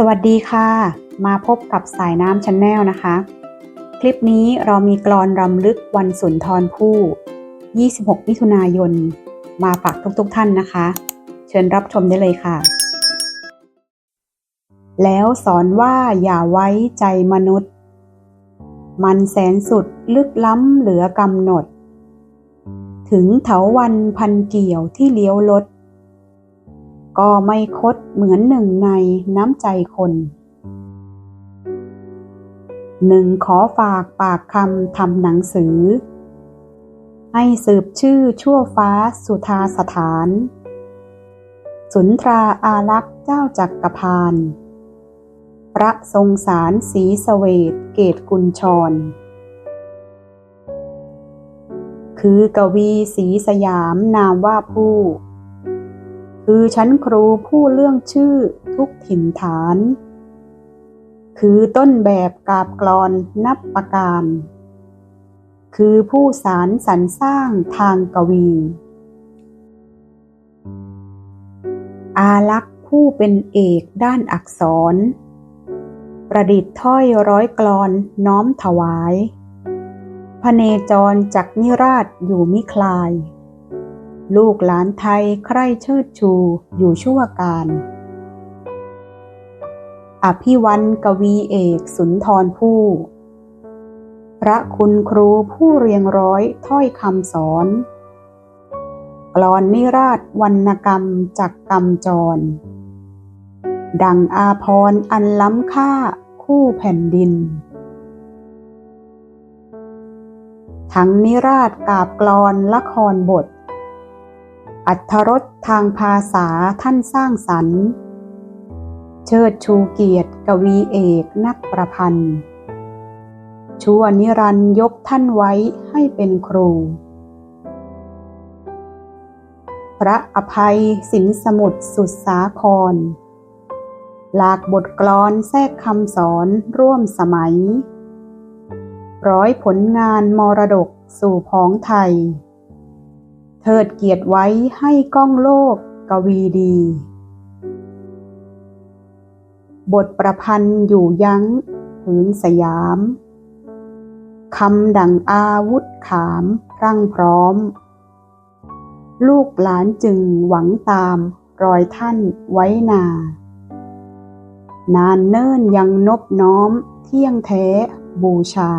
สวัสดีค่ะ มาพบกับสายน้ำช n แนลนะคะ คลิปนี้เรามีกรอนรำลึกวันสุนทรภู่ 26 มิถุนายน มาฝากทุกๆทท่านนะคะ เชิญรับชมได้เลยค่ะ แล้วสอนว่าอย่าไว้ใจมนุษย์ มันแสนสุดลึกล้ำเหลือกำหนด ถึงเถาวันพันเกี่ยวที่เลี้ยวลด ก็ไม่คดเหมือนหนึ่งในน้ำใจคนหนึ่งขอฝากปากคำทำหนังสือ ให้สืบชื่อชั่วฟ้าสุธาสถาน สุนทราอารักษ์เจ้าจักกรพานพระทรงสารสีสเวตเกตกุญชร คือกวีสีสยามนามว่าผู้ คือชั้นครูผู้เรื่องชื่อทุกถิ่นฐาน คือต้นแบบกาบกรอนนับประการ คือผู้สารสรรสร้างทางกวี อาลักษ์ผู้เป็นเอกด้านอักษร ประดิษฐ์ถ้อยร้อยกรอนน้อมถวายพเนจรจักนิราชอยู่มิคลาย ลูกหลานไทยใคร่เชิดชูอยู่ชั่วการ อภิวันกวีเอกสุนทรผู้ พระคุณครูผู้เรียงร้อยถ้อยคำสอนกลอนนิราชวรรณกรรมจากกรรมจร ดังอาพรอันล้ำค่าคู่แผ่นดิน ทั้งนิราชกาบกลอนละครบท อัธรสทางภาษาท่านสร้างสรรค์เชิดชูเกียรติกวีเอกนักประพันธ์ ชั่วนิรันยกท่านไว้ให้เป็นครู พระอภัยสินสมุทรสุดสาคร หลากบทกลอนแทรกคำสอนร่วมสมัย ร้อยผลงานมรดกสู่พ้องไทย เทิดเกียรติไว้ให้ก้องโลกกวีดี บทประพันธ์อยู่ยั้งพื้นสยามคำดังอาวุธขามร่างพร้อม ลูกหลานจึงหวังตามรอยท่านไว้นา นานเนิ่นยังนบน้อมเที่ยงแท้บูชา